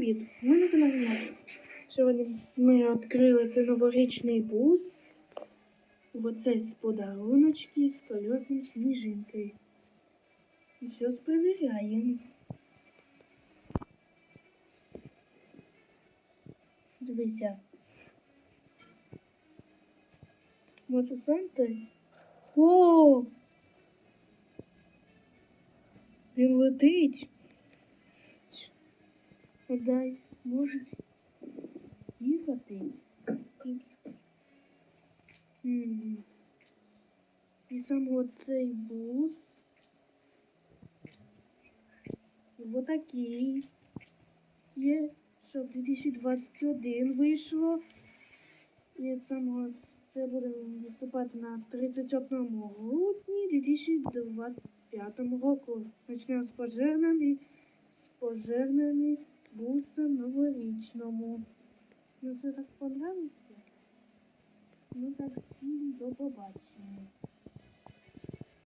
привіт! Ми на каналі Мак. Сьогодні ми відкрили цей новорічний бус. Оце з подаруночки з колесним сніжинкою. І Зараз перевіряємо. Дивися. Може Санта? О! Він летить. Дай, може їхати. І саме оцей бус. Отакий. Є, що 2021 вийшло. І саме це буде виступати на 31 грудні 2025 року. Почнемо з пожежними, з пожежними бусом новорічному. Ну це так понравилося? Ну так всім до побачення.